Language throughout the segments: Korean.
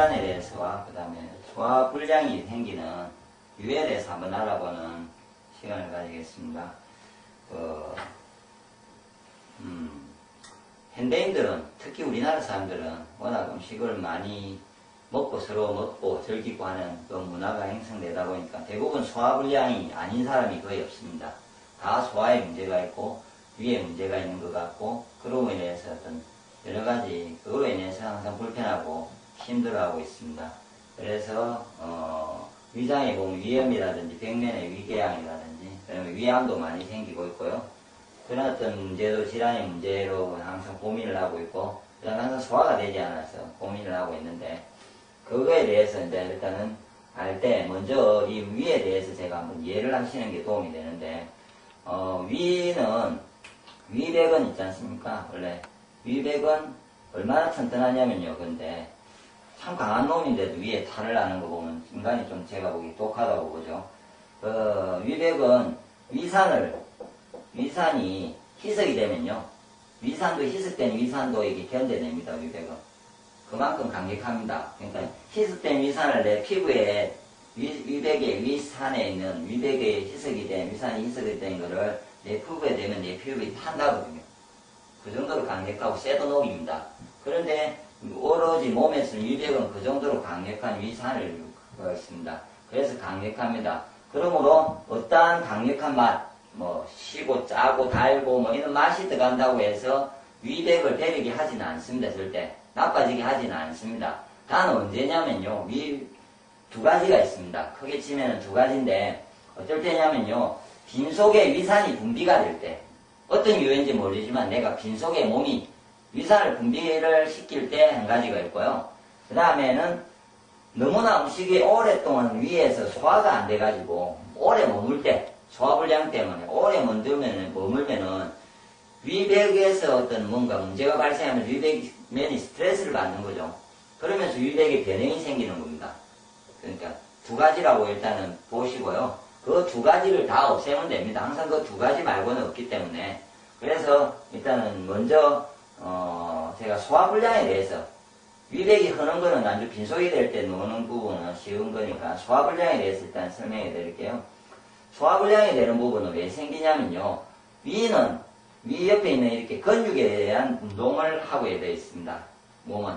질환에 대해서와 그 다음에 소화불량이 생기는 유해에 대해서 한번 알아보는 시간을 가지겠습니다. 그, 음, 현대인들은 특히 우리나라 사람들은 워낙 음식을 많이 먹고 서로 먹고 즐기고 하는 그 문화가 형성되다 보니까 대부분 소화불량이 아닌 사람이 거의 없습니다. 다 소화에 문제가 있고 위에 문제가 있는 것 같고 그로 인해서 어떤 여러 가지 그로 인해서 항상 불편하고 힘들어하고 있습니다. 그래서 어, 위장에 보면 위염이라든지 벽면의 위궤양이라든지 위암도 많이 생기고 있고요. 그런 어떤 문제도 질환의 문제로 항상 고민을 하고 있고 그다음에 항상 소화가 되지 않아서 고민을 하고 있는데 그거에 대해서 이제 일단은 알 때 먼저 이 위에 대해서 제가 한번 이해를 하시는 게 도움이 되는데 어, 위는 위백은 있지 않습니까? 원래 위백은 얼마나 튼튼하냐면요. 근데 참 강한 놈인데도 위에 탈을 하는 거 보면 인간이 좀 제가 보기 똑하다고 보죠. 그 위백은 위산을 위산이 희석이 되면요. 위산도 희석된 위산도 이게 견뎌냅니다. 위백은 그만큼 강력합니다. 그러니까 희석된 위산을 내 피부에 위, 위백의 위산에 있는 위백에 희석이 된 위산이 희석이 된 거를 내 피부에 대면 내 피부에 탄다거든요. 그 정도로 강력하고 쇠도 녹입니다. 그런데 오로지 몸에 쓰는 위백은 그 정도로 강력한 위산을 있습니다. 그래서 강력합니다. 그러므로 어떠한 강력한 맛, 뭐 시고 짜고 달고 뭐 이런 맛이 들어간다고 해서 위백을 배리게 하지는 않습니다. 절대 나빠지게 하지는 않습니다. 단 언제냐면요. 위 두 가지가 있습니다. 크게 치면 두 가지인데 어떨 때냐면요. 빈속에 위산이 분비가 될 때 어떤 이유인지 모르지만 내가 빈속에 몸이 위산을 분비를 시킬 때 한 가지가 있고요. 그 다음에는 너무나 음식이 오랫동안 위에서 소화가 안 돼가지고 오래 머물 때 소화불량 때문에 오래 머물면, 머물면은 위백에서 어떤 뭔가 문제가 발생하면 위백면이 스트레스를 받는 거죠. 그러면서 위백에 변형이 생기는 겁니다. 그러니까 두 가지라고 일단은 보시고요. 그 두 가지를 다 없애면 됩니다. 항상 그 두 가지 말고는 없기 때문에. 그래서 일단은 먼저 어 제가 소화불량에 대해서 위백이 흐는 거는 아주 빈속이 될 때 노는 부분은 쉬운 거니까 소화불량에 대해서 일단 설명해 드릴게요. 소화불량이 되는 부분은 왜 생기냐면요. 위는 위 옆에 있는 이렇게 근육에 대한 운동을 하고 되어 있습니다. 몸은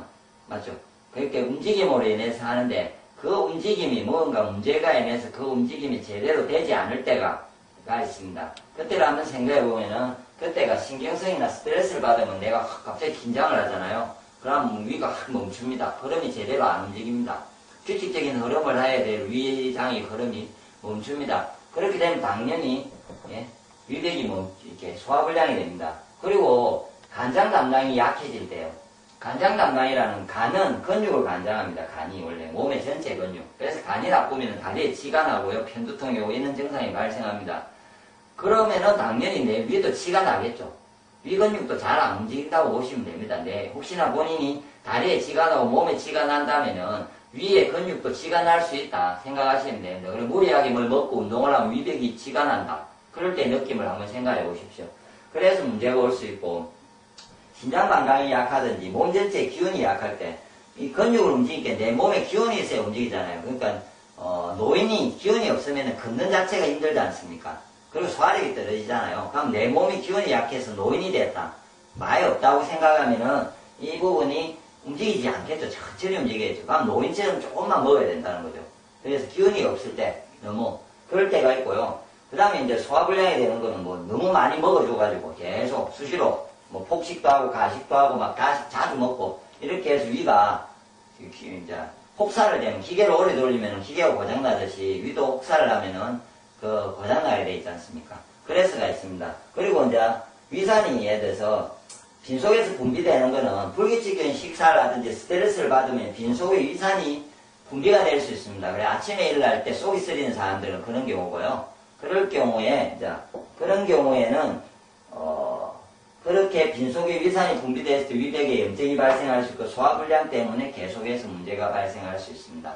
맞죠? 그렇게 움직임으로 인해서 하는데 그 움직임이 뭔가 문제가 인해서 그 움직임이 제대로 되지 않을 때가 가 있습니다. 그때를 한번 생각해 보면은 그때가 신경성이나 스트레스를 받으면 내가 갑자기 긴장을 하잖아요. 그럼 위가 확 멈춥니다. 흐름이 제대로 안 움직입니다. 규칙적인 흐름을 해야 될 위장의 흐름이 멈춥니다. 그렇게 되면 당연히 예, 위백이 뭐 이렇게 소화불량이 됩니다. 그리고 간장 담당이 약해질 때요. 간장 담당이라는 간은 근육을 관장합니다. 간이 원래 몸의 전체 근육. 그래서 간이 나쁘면 다리에 치가 나고요. 편두통이 오고 이런 증상이 발생합니다. 그러면은 당연히 내 위도 치가 나겠죠. 위 근육도 잘 안 움직인다고 보시면 됩니다. 네, 혹시나 본인이 다리에 치가 나고 몸에 치가 난다면은 위에 근육도 치가 날 수 있다 생각하시면 됩니다. 그리고 무리하게 뭘 먹고 운동을 하면 위백이 치가 난다. 그럴 때 느낌을 한번 생각해 보십시오. 그래서 문제가 올 수 있고 신장 건강이 약하든지 몸 전체의 기운이 약할 때 이 근육을 움직이니까 내 몸에 기운이 있어야 움직이잖아요. 그러니까 어, 노인이 기운이 없으면 걷는 자체가 힘들지 않습니까? 그리고 소화력이 떨어지잖아요. 그럼 내 몸이 기운이 약해서 노인이 됐다. 많이 없다고 생각하면은 이 부분이 움직이지 않겠죠. 천천히 움직이겠죠. 그럼 노인처럼 조금만 먹어야 된다는 거죠. 그래서 기운이 없을 때 너무 그럴 때가 있고요. 그 다음에 이제 소화불량이 되는 거는 뭐 너무 많이 먹어줘가지고 계속 수시로 뭐 폭식도 하고 가식도 하고 막 가식 자주 먹고 이렇게 해서 위가 이제 혹사를 되면 기계를 오래 돌리면 기계가 고장나듯이 위도 혹사를 하면은 그 고장나게 돼 있지 않습니까? 그래서가 있습니다. 그리고 이제 위산이 예를 들어서 빈속에서 분비되는 거는 불규칙적인 식사라든지 스트레스를 받으면 빈속에 위산이 분비가 될 수 있습니다. 그래 아침에 일어날 때 속이 쓰리는 사람들은 그런 경우고요. 그럴 경우에 이제 그런 경우에는 어 그렇게 빈속에 위산이 분비됐을 때 위백에 염증이 발생할 수 있고 소화불량 때문에 계속해서 문제가 발생할 수 있습니다.